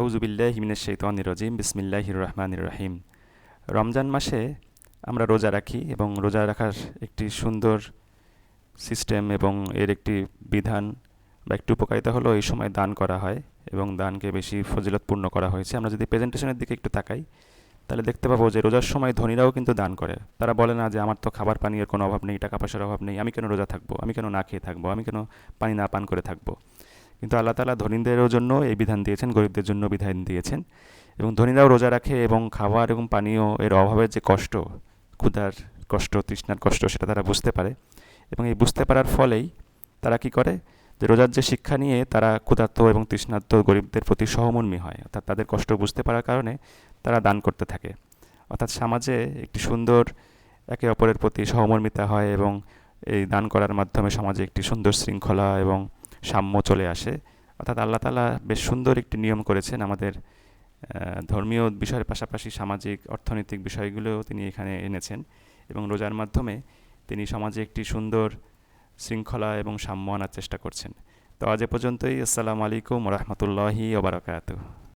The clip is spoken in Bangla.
আউজুবিল্লাহ হিমিনের শৈতান রজিম বিসমিল্লাহ রমজান মাসে আমরা রোজা রাখি এবং রোজা রাখার একটি সুন্দর সিস্টেম এবং এর একটি বিধান বা একটি উপকারিতা হলো এই সময় দান করা হয় এবং দানকে বেশি ফজিলতপূর্ণ করা হয়েছে। আমরা যদি প্রেজেন্টেশনের দিকে একটু তাকাই, তাহলে দেখতে পাবো যে রোজার সময় ধনীরাও কিন্তু দান করে। তারা বলে না যে আমার তো খাবার পানির কোনো অভাব নেই, টাকা পয়সার অভাব নেই, আমি কেন রোজা থাকব? আমি কেন না খেয়ে থাকব? আমি কেন পানি না পান করে থাকব? কিন্তু আল্লাহ তালা ধনীদেরও জন্য এই বিধান দিয়েছেন, গরিবদের জন্য বিধান দিয়েছেন। এবং ধনীরাও রোজা রাখে এবং খাবার এবং পানীয় এর অভাবের যে কষ্ট, ক্ষুধার কষ্ট, তৃষ্ণার কষ্ট, সেটা তারা বুঝতে পারে। এবং এই বুঝতে পারার ফলেই তারা কি করে? যে রোজার যে শিক্ষা নিয়ে তারা ক্ষুধার্ত এবং তৃষ্ণার্ত গরিবদের প্রতি সহমর্মী হয়, অর্থাৎ তাদের কষ্ট বুঝতে পারার কারণে তারা দান করতে থাকে। অর্থাৎ সমাজে একটি সুন্দর একে অপরের প্রতি সহমর্মিতা হয় এবং এই দান করার মাধ্যমে সমাজে একটি সুন্দর শৃঙ্খলা এবং সাম্য চলে আসে। অর্থাৎ আল্লাহ তালা বেশ সুন্দর একটি নিয়ম করেছেন আমাদের ধর্মীয় বিষয়ের পাশাপাশি সামাজিক, অর্থনৈতিক বিষয়গুলোও তিনি এখানে এনেছেন এবং রোজার মাধ্যমে তিনি সমাজে একটি সুন্দর শৃঙ্খলা এবং সাম্য আনার চেষ্টা করছেন। তো আজ এ পর্যন্তই। আসসালামু আলাইকুম রহমতুল্লাহি ওবরাকাতু